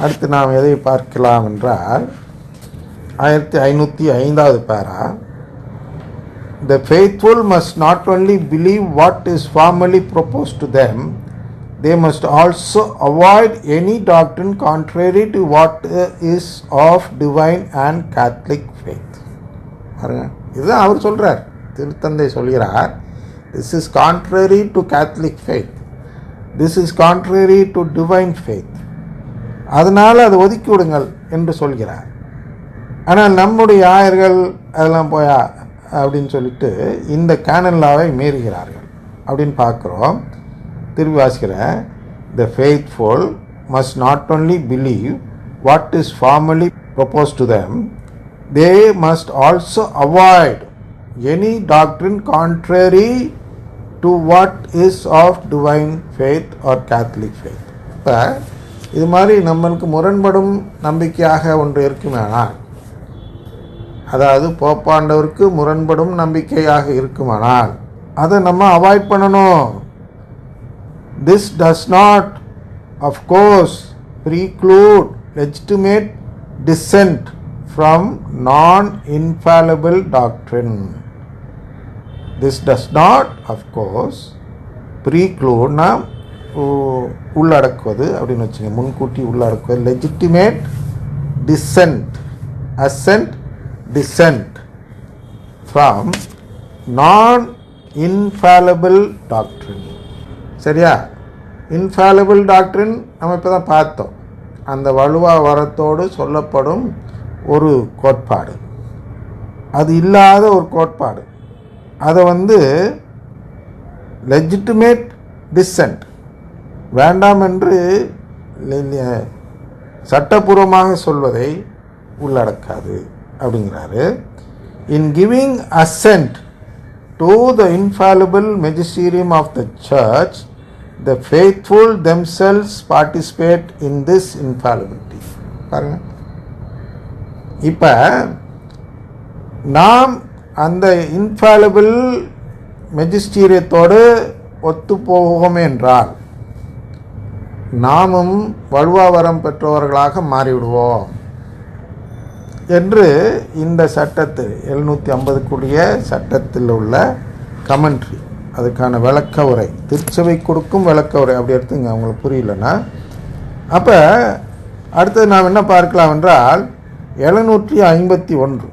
அடுத்து நாம் எதை பார்க்கலாம் என்றால் ஆயிரத்தி ஐநூற்றி ஐந்தாவது para the faithful must not only believe what is formally propose to them they must also avoid any doctrine contrary to what is of divine and Catholic faith பாருங்க இதுதான் அவர் சொல்கிறார் திருத்தந்தை சொல்கிறார் this is contrary to Catholic faith this is contrary to divine faith அதனால் அதை ஒதுக்கி விடுங்கள் என்று சொல்கிறார். ஆனால் நம்முடைய ஆயர்கள் அதெல்லாம் போயா அப்படின்னு சொல்லிட்டு இந்த கேனல்லாவை மீறுகிறார்கள். அப்படின்னு பார்க்குறோம். திரும்பி வாசிக்கிறேன் the faithful must not only believe what is formally propose to them they must also avoid any doctrine contrary to what is of divine faith or Catholic faith இப்போ இது மாதிரி நம்மளுக்கு முரண்படும் நம்பிக்கையாக ஒன்று இருக்குமானால் அதாவது போப்பாண்டவருக்கு முரண்படும் நம்பிக்கையாக இருக்குமானால் அதை நம்ம அவாய்ட் பண்ணணும். This does not of course preclude legitimate dissent from non infallible doctrine this does not of course ப்ரீக்ளூட்னா உள்ளடக்குவது அப்படின்னு வச்சுங்க. முன்கூட்டி உள்ளடக்குவது. Legitimate dissent assent dissent from non infallible doctrine சரியா? இன்ஃபாலபிள் டாக்டரின் நம்ம இப்போ தான் பார்த்தோம். அந்த வலுவா வரத்தோடு சொல்லப்படும் ஒரு கோட்பாடு. அது இல்லாத ஒரு கோட்பாடு. அதை வந்து லெஜிட்டிமேட் டிசென்ட் வேண்டாம் என்று சட்டபூர்வமாக சொல்வதை உள்ளடக்காது அப்படிங்கிறாரு. In giving assent to the infallible magisterium of the church the faithful themselves participate in this infallibility பாருங்க. இப்போ நாம் அந்த இன்ஃபாலிபிள் மெஜிஸ்டீரியத்தோடு ஒத்து போகும் என்றால் நாமும் வலுவாவரம் பெற்றவர்களாக மாறிவிடுவோம். என்று இந்த சட்டத்தில் எழுநூற்றி ஐம்பதுக்குரிய சட்டத்தில் உள்ள கமெண்ட்ரி அதுக்கான விளக்க உரை திருச்சபை கொடுக்கும் விளக்க உரை அப்படி எடுத்துங்க அவங்களுக்கு புரியலன்னா. அப்போ அடுத்தது நாம் என்ன பார்க்கலாம் என்றால் எழுநூற்றி ஐம்பத்தி ஒன்று.